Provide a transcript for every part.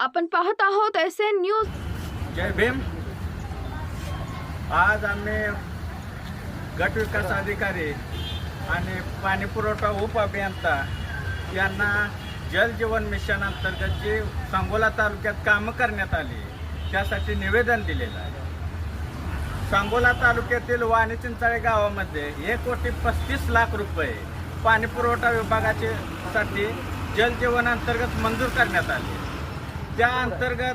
आपण पाहत आहोत एस एन न्यूज जय भीम. आज आम्ही गट विकास अधिकारी आणि पाणी पुरवठा उप अभियंता यांना जल जीवन मिशन अंतर्गत जी सांगोला तालुक्यात कामं करण्यात आली त्यासाठी निवेदन दिलेलं आहे. सांगोला तालुक्यातील वाणी चिंचाळे गावामध्ये एक कोटी पस्तीस लाख रुपये पाणी पुरवठा विभागाचे साठी जल जीवन अंतर्गत मंजूर करण्यात आले. त्या अंतर्गत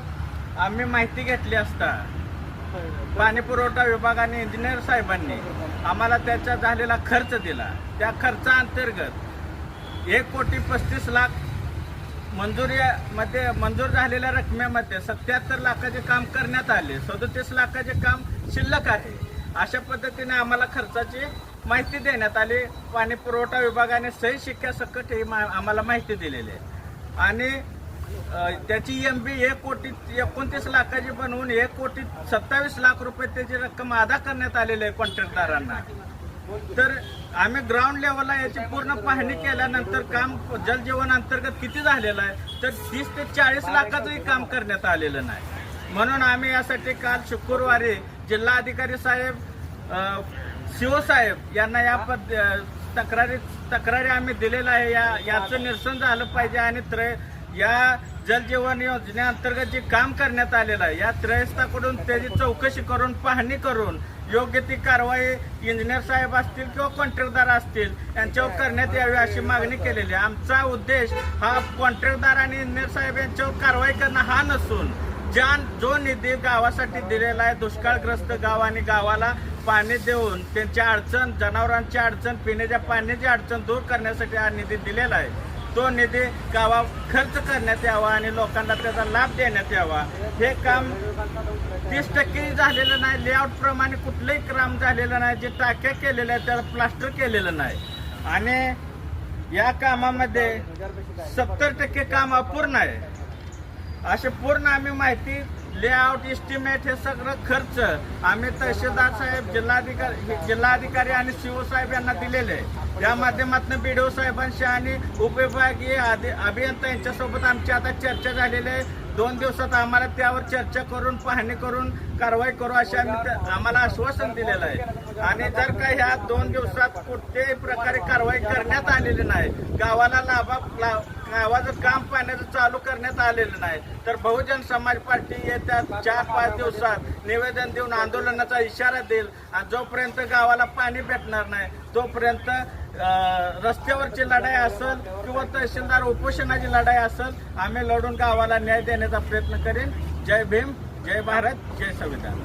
आम्ही माहिती घेतली असता. पाणी पुरवठा विभागाने इंजिनियर साहेबांनी आम्हाला त्याचा झालेला खर्च दिला. त्या खर्चा अंतर्गत एक कोटी पस्तीस लाख मंजुरीमध्ये मंजूर झालेल्या रकमेमध्ये सत्याहत्तर लाखाचे काम करण्यात आले. सदोतीस लाखाचे काम शिल्लक आहे. अशा पद्धतीने आम्हाला खर्चाची माहिती देण्यात आली. पाणी पुरवठा विभागाने सही शिक्क्यासकट ही मा- आम्हाला माहिती दिलेली आहे. आणि त्याची एम बी एक कोटी एकोणतीस लाखाची बनवून एक कोटी सत्तावीस लाख रुपये त्याची रक्कम अदा करण्यात आलेली आहे कॉन्ट्रॅक्टदारांना तर आम्ही ग्राउंड लेवलला याची पूर्ण पाहणी केल्यानंतर काम जलजीवन अंतर्गत किती झालेलं आहे तर तीस ते चाळीस लाखाचंही काम करण्यात आलेलं नाही. म्हणून आम्ही यासाठी काल शुक्रवारी जिल्हाधिकारी साहेब सीओ शिवसाहेब यांना या पद तक्रारी तक्रारी आम्ही दिलेल्या आहे. या याचं निरसन झालं पाहिजे आणि त्रय या जलजीवन योजनेअंतर्गत जे काम करण्यात आलेलं आहे या त्रयस्थाकडून त्याची चौकशी करून पाहणी करून योग्य ती कारवाई इंजिनियर साहेब असतील किंवा कॉन्ट्रॅक्टदार असतील यांच्यावर करण्यात यावी अशी मागणी केलेली आहे. आमचा उद्देश हा कॉन्ट्रॅक्टदार आणि इंजिनियर साहेब यांच्यावर कारवाई करणं हा नसून ज्या जो निधी गावासाठी दिलेला आहे दुष्काळग्रस्त गाव आणि गावाला पाणी देऊन त्यांची अडचण जनावरांची अडचण पिण्याच्या पाण्याची अडचण दूर करण्यासाठी हा निधी दिलेला आहे. तो निधी गावा खर्च करण्यात यावा आणि लोकांना त्याचा लाभ देण्यात यावा. हे काम तीस टक्के झालेलं नाही. लेआउट प्रमाणे कुठलंही काम झालेलं नाही. जे टाक्या केलेल्या आहेत त्याला प्लास्टर केलेलं नाही. आणि या कामामध्ये सत्तर टक्के काम अपूर्ण आहे. असे पूर्ण आम्ही माहिती लेआउट इस्टिमेट हे सगळं खर्च आम्ही तहसीलदार साहेब जिल्हाधिकारी जिल्हाधिकारी आणि सीओ साहेब यांना दिलेले आहे. या माध्यमातून बीडीओ साहेबांशी आणि उपविभागीय अभियंता यांच्यासोबत आमची आता चर्चा झालेली आहे. दोन दिवसात आम्हाला त्यावर चर्चा करून पाहणी करून कारवाई करू असे आम्ही आम्हाला आश्वासन दिलेलं आहे. आणि जर का ह्या दोन दिवसात कुठल्याही प्रकारे कारवाई करण्यात आलेली नाही गावाला लाभा ला- गावाचं काम पाण्याचं चालू करण्यात आलेलं नाही. तर बहुजन समाज पार्टी येत्या चार पाच दिवसात निवेदन देऊन आंदोलनाचा इशारा देईल. आणि जोपर्यंत गावाला पाणी भेटणार नाही तोपर्यंत रस्त्यावरची लढाई असेल किंवा तहसीलदार उपोषणाची लढाई असेल आम्ही लढून गावाला न्याय देण्याचा प्रयत्न करेन. जय भीम जय भारत जय संविधान.